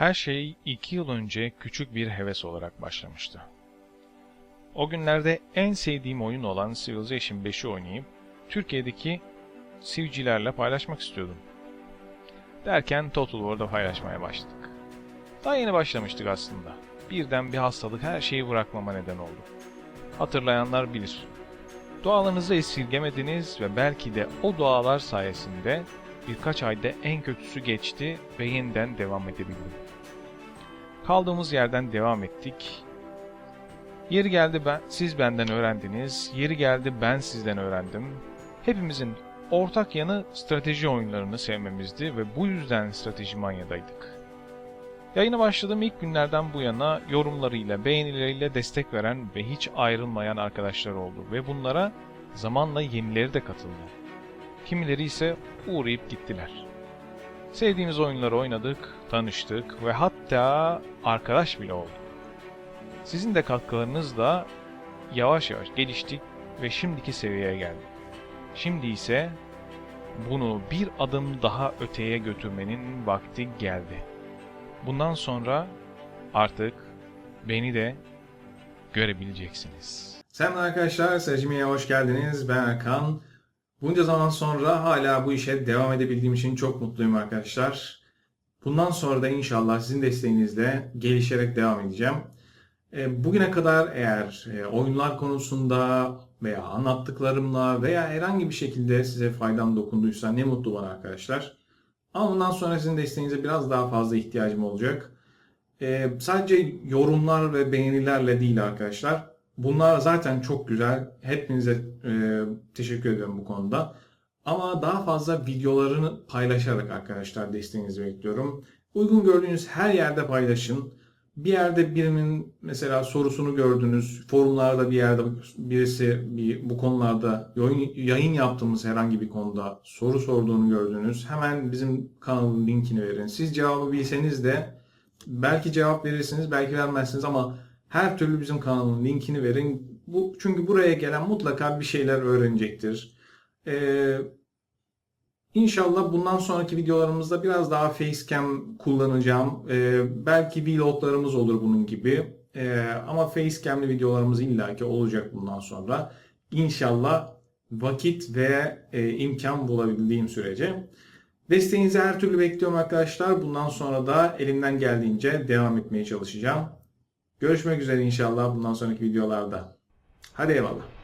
Her şey iki yıl önce küçük bir heves olarak başlamıştı. O günlerde en sevdiğim oyun olan Civilization 5'i oynayıp Türkiye'deki sivcilerle paylaşmak istiyordum. Derken Total War'da paylaşmaya başladık. Daha yeni başlamıştık aslında. Birden bir hastalık her şeyi bırakmama neden oldu. Hatırlayanlar bilir. Dualarınızı esirgemediniz ve belki de o dualar sayesinde birkaç ayda en kötüsü geçti ve yeniden devam edebildim. Kaldığımız yerden devam ettik. Yeri geldi ben, siz benden öğrendiniz, yeri geldi ben sizden öğrendim. Hepimizin ortak yanı strateji oyunlarını sevmemizdi ve bu yüzden strateji manyadaydık. Yayına başladığım ilk günlerden bu yana yorumlarıyla, beğenileriyle destek veren ve hiç ayrılmayan arkadaşlar oldu ve bunlara zamanla yenileri de katıldı. Kimileri ise uğrayıp gittiler. Sevdiğimiz oyunları oynadık, tanıştık ve hatta arkadaş bile olduk. Sizin de katkılarınızla yavaş yavaş geliştik ve şimdiki seviyeye geldik. Şimdi ise bunu bir adım daha öteye götürmenin vakti geldi. Bundan sonra artık beni de görebileceksiniz. Selam arkadaşlar, Sejmi'ye hoş geldiniz. Ben Erkan. Bunca zaman sonra hala bu işe devam edebildiğim için çok mutluyum arkadaşlar. Bundan sonra da inşallah sizin desteğinizle gelişerek devam edeceğim. E, Bugüne kadar eğer e, oyunlar konusunda veya anlattıklarımla veya herhangi bir şekilde size faydam dokunduysa ne mutlu bana arkadaşlar. Ama bundan sonra sizin desteğinize biraz daha fazla ihtiyacım olacak. E, sadece yorumlar ve beğenilerle değil arkadaşlar. Bunlar zaten çok güzel. Hepinize e, teşekkür ediyorum bu konuda. Ama daha fazla videolarını paylaşarak arkadaşlar desteğinizi bekliyorum. Uygun gördüğünüz her yerde paylaşın. Bir yerde birinin mesela sorusunu gördünüz, forumlarda bir yerde birisi bir, bu konularda yayın, yaptığımız herhangi bir konuda soru sorduğunu gördünüz. Hemen bizim kanalın linkini verin. Siz cevabı bilseniz de belki cevap verirsiniz, belki vermezsiniz ama her türlü bizim kanalın linkini verin. Bu çünkü buraya gelen mutlaka bir şeyler öğrenecektir. Ee, İnşallah bundan sonraki videolarımızda biraz daha facecam kullanacağım. Ee, belki vloglarımız olur bunun gibi. Ee, ama facecam'li videolarımız illaki olacak bundan sonra. İnşallah vakit ve e, imkan bulabildiğim sürece. Desteğinizi her türlü bekliyorum arkadaşlar. Bundan sonra da elimden geldiğince devam etmeye çalışacağım. Görüşmek üzere inşallah bundan sonraki videolarda. Hadi eyvallah.